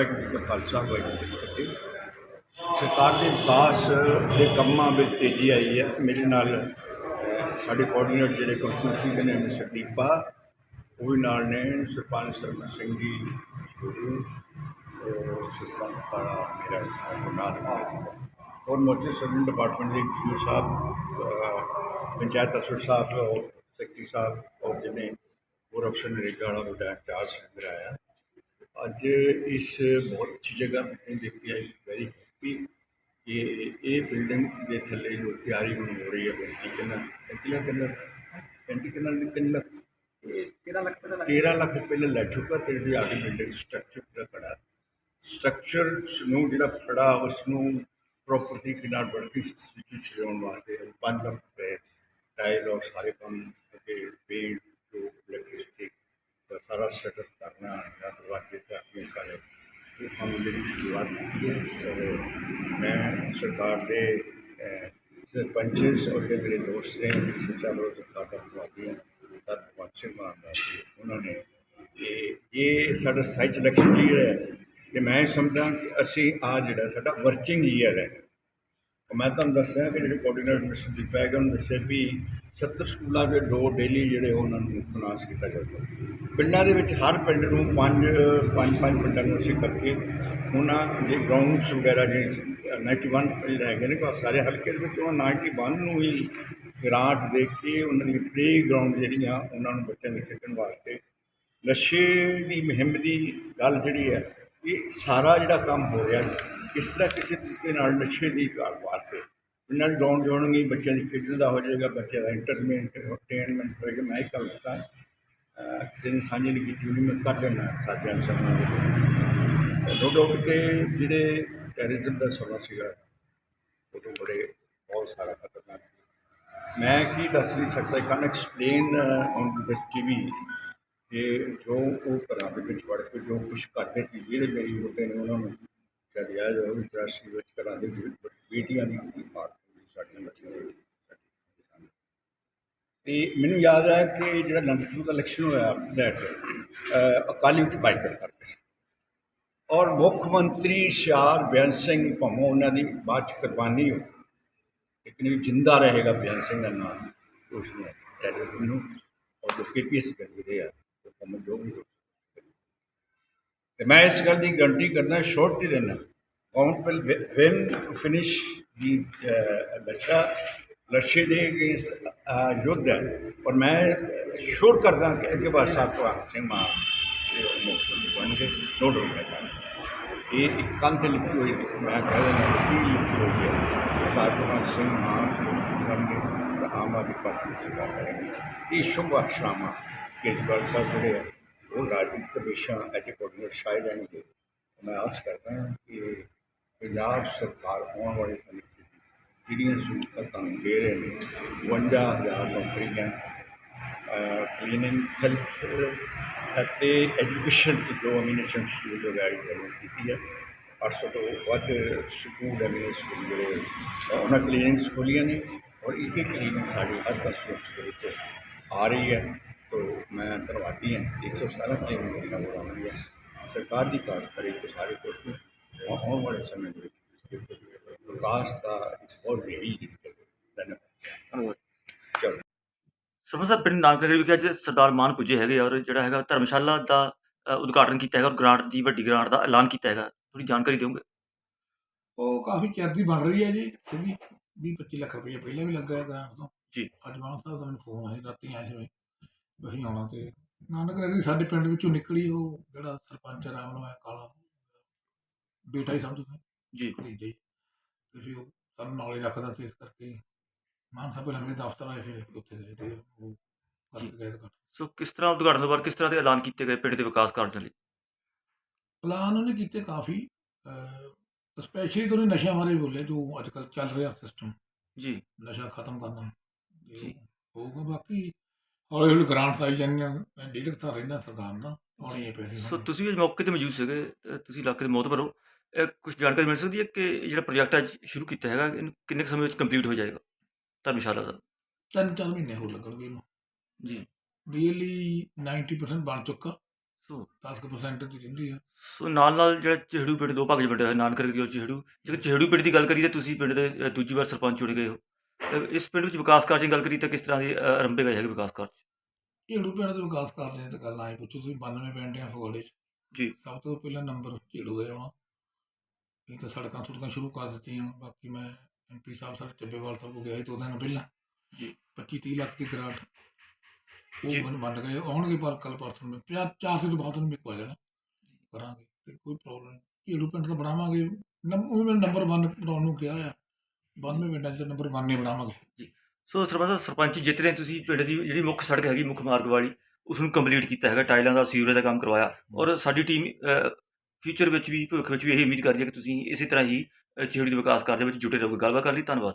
ਵਾਹਿਗੁਰੂ ਜੀ ਕਾ ਖਾਲਸਾ ਵਾਹਿਗੁਰੂ ਜੀ ਕੀ ਫਤਿਹ। ਸਰਕਾਰ ਦੇ ਵਿਕਾਸ ਦੇ ਕੰਮਾਂ ਵਿੱਚ ਤੇਜ਼ੀ ਆਈ ਹੈ। ਮੇਰੇ ਨਾਲ ਸਾਡੇ ਕੋਆਰਡੀਨੇਟਰ ਜਿਹੜੇ ਕੰਸਟੀਟਿਊਸ਼ਨ ਦੇ ਨੇ ਮਿਸਟਰ ਦੀਪਾ ਉਹ ਵੀ ਨਾਲ ਨੇ ਸਰਪੰਚ ਸਰਵਨ ਸਿੰਘ ਜੀ ਔਰ ਸਰਪੰਚ ਪਾਰਾ ਮੇਰਾ ਗੁਰਨਾਥ ਹੈ। ਔਰ ਮੌਜੂਦ ਸਰਵਨ ਡਿਪਾਰਟਮੈਂਟ ਦੇ ਜੀ ਸਾਹਿਬ ਅਹ, ਪੰਚਾਇਤ ਅਫਸਰ ਸਾਹਿਬ ਔਰ ਸੈਕਟਰੀ ਸਾਹਿਬ ਔਰ ਜਿਨੇ ਹੋਰ ਅਫਸਰ ਨਰੇਗਾ ਵਾਲਾ ਵੱਡਾ ਚਾਰ ਸਿਲੰਡਰ ਅੱਜ ਇਸ ਬਹੁਤ ਅੱਛੀ ਜਗ੍ਹਾ ਦੇਖ ਕੇ ਆਈ ਵੈਰੀ ਹੈਪੀ ਕਿ ਇਹ ਬਿਲਡਿੰਗ ਦੇ ਥੱਲੇ ਜੋ ਤਿਆਰੀ ਹੁਣ ਹੋ ਰਹੀ ਹੈ ਬੇਨਤੀ ਕਿੰਨਾ ਕਿੰਨਾ ਕਿੰਨਾ ਪੈਂਤੀ ਕਿੰਨਾ ਕਿੰਨਾ ਲੱਖ? ਇਹ 13 ਲੱਖ। ਪਹਿਲਾਂ 13 ਲੱਖ ਪਹਿਲਾਂ ਲੱਗ ਚੁੱਕਾ ਤੇ ਜਿਹੜੀ ਆ ਕੇ ਬਿਲਡਿੰਗ ਸਟਰਕਚਰ ਦਾ ਖੜਾ। ਸਟਰਕਚਰ ਨੂੰ ਜਿਹੜਾ ਖੜਾ ਉਸ ਨੂੰ ਪ੍ਰੋਪਰ ਤਰੀਕੇ ਨਾਲ ਵਰਕਿੰਗ ਸਥਿਤੀ ਚ ਲਿਆਉਣ ਵਾਸਤੇ 5 ਲੱਖ ਰੁਪਏ ਟਾਇਲ ਔਰ ਸਾਰੇ ਕੰਮ ਅਤੇ ਪੇਂਟ ਜੋ ਇਲੈਕਟ੍ਰਿਸਿਟੀ ਦਾ ਸਾਰਾ ਸੈਟਅਪ ਕਰਨਾ ਜਾਂ ਦਰਵਾਜ਼ੇ ਤੇ ਆਪਣੇ ਕਾਲੇ ਇਹ ਕੰਮ ਜਿਹੜੀ ਸ਼ੁਰੂਆਤ ਕੀਤੀ ਹੈ ਔਰ ਮੈਂ ਸਰਕਾਰ ਦੇ ਅਹ, ਸਰਪੰਚਸ ਔਰ ਜਿਹੜੇ ਮੇਰੇ ਦੋਸਤ ਨੇ ਸੱਚਾ ਬਰੋ ਸਰਕਾਰ ਦਾ ਧੰਨਵਾਦੀ ਹਾਂ ਸਰ ਪਹੁੰਚੇ ਮਾਰਦਾ ਸੀ ਉਹਨਾਂ ਨੇ ਇਹ ਇਹ ਸਾਡਾ ਸਥਾਈ ਇਲੈਕਸ਼ਨ ਈਅਰ ਹੈ। ਤੇ ਮੈਂ ਸਮਝਦਾ ਕਿ ਅਸੀਂ ਆ ਜਿਹੜਾ ਸਾਡਾ ਵਰਕਿੰਗ ਈਅਰ ਹੈ ਮੈਂ ਤੁਹਾਨੂੰ ਦੱਸਿਆ ਕਿ ਜਿਹੜੇ ਕੋਆਰਡੀਨੇਟਰ ਮਿਸ਼ਨ ਦਿੱਤਾ ਹੈਗਾ ਉਹਨਾਂ ਦੱਸਿਆ ਵੀ 70 ਸਕੂਲਾਂ ਦੇ ਦੋ ਡੇਲੀ ਜਿਹੜੇ ਉਹਨਾਂ ਨੂੰ ਤਨਾਸ ਕੀਤਾ ਜਾਂਦਾ। ਪਿੰਡਾਂ ਦੇ ਵਿੱਚ ਹਰ ਪਿੰਡ ਨੂੰ ਪੰਜ ਪੰਜ ਪੰਜ ਪਿੰਡਾਂ ਨੂੰ ਅਸੀਂ ਕਰਕੇ ਉਹਨਾਂ ਦੇ ਗਰਾਊਂਡਸ ਵਗੈਰਾ ਜਿਹੜੇ 91 ਪਿੰਡ ਹੈਗੇ ਨੇ ਕੋ ਸਾਰੇ ਹਲਕੇ ਦੇ ਵਿੱਚ ਉਹ 91 ਨੂੰ ਹੀ ਗ੍ਰਾਂਟ ਦੇ ਕੇ ਉਹਨਾਂ ਦੀ ਪਲੇ ਗਰਾਊਂਡ ਜਿਹੜੀਆਂ ਉਹਨਾਂ ਨੂੰ ਬੱਚਿਆਂ ਦੇ ਖੇਡਣ ਵਾਸਤੇ ਨਸ਼ੇ ਦੀ, ਮੁਹਿੰਮ ਦੀ ਗੱਲ ਜਿਹੜੀ ਹੈ, ਇਹ ਸਾਰਾ ਜਿਹੜਾ ਕੰਮ ਹੋ ਰਿਹਾ ਕਿਸੇ ਦਾ ਕਿਸੇ ਤਰੀਕੇ ਨਾਲ ਨਸ਼ੇ ਦੀ ਕਾਲ ਵਾਸਤੇ। ਇਹਨਾਂ ਨੂੰ ਗਰਾਊਂਡ ਜੋੜਨਗੀ ਬੱਚਿਆਂ ਦੀ ਖੇਡਣ ਦਾ ਹੋ ਜਾਏਗਾ, ਬੱਚਿਆਂ ਦਾ ਇੰਟਰਮੈਂਟ ਇੰਟਰਟੇਨਮੈਂਟ ਹੋਏਗਾ ਮੈਂ ਇੱਕ ਗੱਲ ਦੱਸਾਂ ਕਿਸੇ ਨੇ ਸਾਂਝੀ ਨਹੀਂ ਕੀਤੀ ਉਹਨੂੰ ਮੈਂ ਕਰ ਲੈਣਾ ਸਾਥੀਆਂ ਸਾਹਮਣੇ ਨੋ ਡਾਊਟ ਕਿ ਜਿਹੜੇ ਟੈਰਰਿਜ਼ਮ ਦਾ ਸਮਾਂ ਸੀਗਾ, ਉਦੋਂ ਬੜੇ ਬਹੁਤ ਸਾਰਾ ਖਤਰਨਾਕ ਮੈਂ ਕੀ ਦੱਸ ਨਹੀਂ ਸਕਦਾ I explain on this TV ਕਿ ਜੋ ਉਹ ਘਰਾਂ ਦੇ ਵਿੱਚ ਵੜ ਕੇ ਜੋ ਕੁਛ ਕਰਦੇ ਸੀ, ਜਿਹੜੇ ਮੇਰੀ ਹੁੰਦੇ ਨੇ ਉਹਨਾਂ ਨੂੰ ਸ਼ਾਇਦ ਯਾਦ ਹੋਵੇ ਵਿੱਚ ਘਰਾਂ ਦੇ ਬੇਟੀਆਂ ਦੀ ਕੀ ਸਾਡੀਆਂ ਬੱਚੀਆਂ ਦੀ ਤੇ ਮੈਨੂੰ ਯਾਦ ਹੈ ਕਿ ਜਿਹੜਾ ਨੰਬਰ ਦਾ ਇਲੈਕਸ਼ਨ ਹੋਇਆ ਦੈਟ ਅਕਾਲੀ ਵਿੱਚ ਬਾਈਕਟ ਕਰਦੇ ਸੀ ਔਰ ਮੁੱਖ ਮੰਤਰੀ ਸ਼ਾਰ ਬਿਆਨ ਸਿੰਘ ਭੰਮੋ ਉਹਨਾਂ ਦੀ ਬਾਅਦ 'ਚ ਕੁਰਬਾਨੀ ਹੋ ਲੇਕਿਨ ਜਿੰਦਾ ਰਹੇਗਾ ਬਿਆਨ ਸਿੰਘ ਦਾ ਨਾਮ ਉਸ ਨੇ ਟੈਰਰਿਜ਼ਮ ਨੂੰ। ਔਰ ਜੋ ਕੇਪੀਐਸ ਕਰਦੇ ਰਹੇ ਆ ਉਹ ਜੋ ਵੀ ਤੇ ਮੈਂ ਇਸ ਗੱਲ ਦੀ ਗਰੰਟੀ ਕਰਦਾ ਸ਼ੋਰਟ ਹੀ ਦੇਣਾ ਕਾਊਂਟ ਵਿਲ ਵੈਨ ਫਿਨਿਸ਼ ਦੀ ਬੱਚਾ ਲਸ਼ੇ ਦੇ ਅਗੇਂਸਟ ਯੁੱਧ ਹੈ ਔਰ ਮੈਂ ਸ਼ੋਰ ਕਰਦਾ ਕਿ ਅੱਗੇ ਬਾਅਦ ਸਾਹਿਬ ਤੋਂ ਸਿੰਘ ਮਾਨ ਇਹ ਮੁੱਖ ਮੰਤਰੀ ਬਣਨਗੇ ਨੋ ਡਾਊਟ ਕਰਦਾ ਇਹ ਇੱਕ ਕੰਨ ਤੇ ਲਿਖੀ ਹੋਈ ਮੈਂ ਕਹਿ ਦਿੰਦਾ ਕੀ ਲਿਖੀ ਹੋਈ ਹੈ ਸਰਪੰਚ ਸਿੰਘ ਮਾਨ ਬਣਨਗੇ ਤਾਂ ਆਮ ਆਦਮੀ ਪਾਰਟੀ ਦੀ ਸਰਕਾਰ ਕਰੇਗੀ ਇਹ ਸ਼ੁਭ ਅਸ਼ਰਾਮਾ ਕੇਜਰੀਵਾਲ ਸਾਹਿਬ ਜਿਹੜੇ ਹੈ ਉਹ ਰਾਜਨੀਤਿਕ ਹਮੇਸ਼ਾ ਐਜੇ ਕੋਰਡੀਨੇਟ ਸ਼ਾਇਦ ਜਾਣਗੇ ਮੈਂ ਆਸ ਕਰਦਾ ਹਾਂ ਕਿ ਪੰਜਾਬ ਸਰਕਾਰ ਆਉਣ ਵਾਲੇ ਸਮੇਂ 'ਚ ਜਿਹੜੀਆਂ ਸਹੂਲਤਾਂ ਤੁਹਾਨੂੰ ਦੇ ਰਹੇ ਨੇ 51000 ਨੌਕਰੀਆਂ ਕਲੀਨਿੰਗ ਹੈਲਥ ਅਤੇ ਐਜੂਕੇਸ਼ਨ ਤੇ ਜੋ ਐਮੀਨੇਸ਼ਨ ਸਕੂਲ ਜੋ ਗਾਈਡ ਕੀਤੀ ਹੈ 800 ਤੋਂ ਵੱਧ ਸਕੂਲ ਐਮੀਨੇਸ਼ਨ ਸਕੂਲ ਜਿਹੜੇ ਅ, ਉਹਨਾਂ ਕਲੀਨਿੰਗਸ ਖੋਲ੍ਹੀਆਂ ਨੇ ਔਰ ਇੱਕ ਇੱਕ ਕਲੀਨਿੰਗ ਸਾਡੀ ਹਰ ਕਸਟਮਰ ਦੇ ਵਿੱਚ ਆ ਰਹੀ ਹੈ। ਤੋ ਮੈਂ ਧੰਨਵਾਦੀ ਹਾਂ। 117 ਕਲੀਨਿੰਗ ਦਾ ਹੋ ਹੈ। ਸਰਕਾਰ ਦੀ ਕਾਰਜ ਕਰੇ ਕਿ ਸਾਰੇ ਕੁਝ ਨੂੰ। ਆਉਣ ਵਾਲੇ ਸਮੇਂ ਦੇ ਵਿੱਚ ਵਿਕਾਸ ਦਾ ਇੱਕ ਬਹੁਤ ਧੰਨਵਾਦ ਚਲੋ ਪਿੰਡ ਵਿਖੇ ਅੱਜ ਸਰਦਾਰ ਮਾਨ ਪੁੱਜੇ ਹੈਗੇ ਔਰ ਜਿਹੜਾ ਹੈਗਾ ਧਰਮਸ਼ਾਲਾ ਦਾ ਉਦਘਾਟਨ ਕੀਤਾ ਹੈਗਾ ਔਰ ਗ੍ਰਾਂਟ ਦੀ ਵੱਡੀ ਗ੍ਰਾਂਟ ਦਾ ਐਲਾਨ ਕੀਤਾ ਹੈਗਾ। ਥੋੜੀ ਜਾਣਕਾਰੀ ਦਿਓਗੇ? ਉਹ ਕਾਫੀ ਚਿਰ ਦੀ ਬਣ ਰਹੀ ਹੈ ਜੀ। ਇਹ ਵੀ 20 25 ਲੱਖ ਰੁਪਏ ਪਹਿਲਾਂ ਵੀ ਲੱਗਾ ਹੈ ਗ੍ਰਾਂਟ ਤੋਂ। ਜੀ। ਅੱਜ ਮਾਨ ਸਾਹਿਬ ਦਾ ਮੈਨੂੰ ਫੋਨ ਆਇਆ ਰਾਤੀ ਆਏ ਜਿਵੇਂ ਅਸੀਂ ਆਉਣਾ ਤੇ ਨਾਨਕ ਨਗਰੀ ਸਾਡੇ ਪਿੰਡ ਵਿੱਚੋਂ ਨਿਕਲੀ ਉਹ ਜਿਹੜਾ ਸਰਪੰਚ ਰਾਮ ਨੂੰ ਕਾਲਾ। ਬੇਟਾ ਹੀ ਸਮਝਦੇ ਜੀ। ਭਤੀਜਾ ਹੀ ਤੇ ਫਿਰ ਉਹ ਸਾਨੂੰ ਨਾਲ ਹੀ ਰੱਖਦਾ ਸੀ ਇਸ ਕਰਕੇ ਮਾਨ ਸਾਹਿਬ ਪਹਿਲਾਂ ਮੇਰੇ ਦਫ਼ਤਰ ਆਏ ਫਿਰ ਉੱਥੇ ਗਏ ਤੇ ਉਹ ਕਰਕੇ ਗਏ ਸੋ ਕਿਸ ਤਰ੍ਹਾਂ ਉਦਘਾਟਨ ਤੋਂ ਬਾਅਦ ਕਿਸ ਤਰ੍ਹਾਂ ਦੇ ਐਲਾਨ ਕੀਤੇ ਗਏ ਪਿੰਡ ਦੇ ਵਿਕਾਸ ਕਾਰਜਾਂ ਲਈ? ਪਲਾਨ ਉਹਨੇ ਕੀਤੇ ਕਾਫੀ ਸਪੈਸ਼ਲੀ ਤੋਂ ਨਸ਼ਿਆਂ ਬਾਰੇ ਬੋਲੇ ਜੋ ਅੱਜ ਕੱਲ੍ਹ ਚੱਲ ਰਿਹਾ ਸਿਸਟਮ ਜੀ। ਨਸ਼ਾ ਖਤਮ ਕਰਨਾ। ਜੀ। ਹੋਊਗਾ ਬਾਕੀ ਹੌਲੀ ਹੌਲੀ ਗ੍ਰਾਂਟਸ ਆਈ ਜਾਂਦੀਆਂ ਮੈਂ ਡੀਲਰ ਤਾਂ ਰਹਿੰਦਾ ਸਰਕਾਰ ਨਾਲ ਆਉਣੀ ਹੈ ਪੈਸੇ ਸੋ ਤੁਸੀਂ ਵੀ ਮੌਕੇ ਤੇ ਮੌਜੂਦ ਸੀਗੇ ਤੁਸੀਂ ਇਲਾਕੇ ਦੇ ਮੋਹਤਬਰ ਹੋ। ਕੁਝ ਜਾਣਕਾਰੀ ਮਿਲ ਸਕਦੀ ਹੈ ਕਿ ਇਹ ਜਿਹੜਾ ਪ੍ਰੋਜੈਕਟ ਅੱਜ ਸ਼ੁਰੂ ਕੀਤਾ ਹੈਗਾ ਇਹਨੂੰ ਕਿੰਨੇ ਕੁ ਸਮੇਂ ਵਿੱਚ ਕੰਪਲੀਟ ਹੋ ਜਾਏਗਾ? ਧਰਮਸ਼ਾਲਾ ਦਾ ਤਿੰਨ ਚਾਰ ਮਹੀਨੇ ਹੋਰ ਲੱਗਣਗੇ ਇਹਨੂੰ। ਜੀ। ਰੀਅਲੀ 90% ਬਣ ਚੁੱਕਾ। ਸੋ 10% ਦੀ ਰਹਿੰਦੀ ਆ। ਸੋ ਨਾਲ ਨਾਲ ਜਿਹੜਾ ਚਿਹੜੂ ਪਿੰਡ ਦੋ ਭਾਗ 'ਚ ਵੰਡਿਆ ਹੋਇਆ ਨਾਨਕ ਰਗੜੀ ਔਰ ਚਿਹੜੂ। ਜੇਕਰ ਚਿਹੜੂ ਪਿੰਡ ਦੀ ਗੱਲ ਕਰੀਏ ਤਾਂ ਤੁਸੀਂ ਪਿੰਡ ਦੇ ਅ, ਦੂਜੀ ਵਾਰ ਸਰਪੰਚ ਚੁਣੇ ਗਏ ਹੋ। ਅ, ਇਸ ਪਿੰਡ ਵਿੱਚ ਵਿਕਾਸ ਕਾਰਜ ਦੀ ਗੱਲ ਕਰੀਏ ਤਾਂ ਕਿਸ ਤਰ੍ਹਾਂ ਦੇ ਅ, ਅਰੰਭੇ ਗਏ ਹੈਗੇ ਵਿਕਾਸ ਕਾਰਜ? ਝੇੜੂ ਪਿੰਡ ਦੇ ਵਿਕਾਸ ਕਰਦੇ ਤੇ ਗੱਲ ਆਏ ਪੁੱਛੋ ਤੁਸੀਂ 92 ਪਿੰਡ ਆ ਫਗਵਾੜੇ 'ਚ। ਜੀ। ਸਭ ਤੋਂ ਪਹਿਲਾਂ ਨੰਬਰ ਝੇੜੂ ਦਾ ਆਉਣਾ। ਇਹ ਤਾਂ ਸੜਕਾਂ ਸੁੜਕਾਂ ਸ਼ੁਰੂ ਕਰ ਦਿੱਤੀਆਂ। ਬਾਕੀ ਮੈਂ ਐਮਪੀ ਸਾਹਿਬ ਸਰ ਚੱਬੇਵਾਲ ਸਾਹਿਬ ਕੋਲ ਗਿਆ ਸੀ ਦੋ ਦਿਨ ਪਹਿਲਾਂ। ਜੀ। 25 30 ਲੱਖ ਦੀ ਗ੍ਰਾਂਟ ਉਹ ਜੀ। ਮੈਨੂੰ ਵੰਡ ਗਏ। ਆਉਣਗੇ ਪਰ ਕੱਲ ਪਰਸੋਂ ਚਾਰ ਸੇ ਤੋਂ ਬਾਅਦ ਉਹਨੂੰ ਆ ਜਾਣਾ। ਕਰਾਂਗੇ। ਤੇ ਕੋਈ ਪ੍ਰੋਬਲਮ ਨਹੀਂ। ਝੇੜੂ ਪਿੰਡ ਤਾਂ ਬਣਾਵਾਂਗੇ। ਉਹ ਮੈਨੂੰ ਨੰਬਰ 1 ਬਣਾਉਣ ਨੂੰ ਕਿਹਾ ਆ। 92 ਪਿੰਡਾਂ 'ਚ ਨੰਬਰ 1 ਹੀ ਬਣਾਵਾਂਗੇ। ਸੋ ਸਰਪੰਚ ਸਰਪੰਚ ਜਿੱਤ ਰਹੇ ਤੁਸੀਂ ਪਿੰਡ ਦੀ ਜਿਹੜੀ ਮੁੱਖ ਸੜਕ ਹੈਗੀ ਮੁੱਖ ਮਾਰਗ ਵਾਲੀ ਉਸ ਨੂੰ ਕੰਪਲੀਟ ਕੀਤਾ ਹੈਗਾ। ਟਾਈਲਾਂ ਦਾ ਸੀਵਰੇਜ ਦਾ ਕੰਮ ਕਰਵਾਇਆ। ਔਰ ਸਾਡੀ ਟੀਮ ਫਿਊਚਰ ਵਿੱਚ ਵੀ ਭਵਿੱਖ ਵਿੱਚ ਵੀ ਇਹ ਉਮੀਦ ਕਰਦੀ ਹੈ ਕਿ ਤੁਸੀਂ ਇਸੇ ਤਰ੍ਹਾਂ ਹੀ ਅ, ਦੇ ਵਿਕਾਸ ਕਾਰਜ ਵਿੱਚ ਜੁਟੇ ਰਹੋਗੇ। ਗੱਲਬਾਤ ਕਰਨ ਲਈ ਧੰਨਵਾਦ।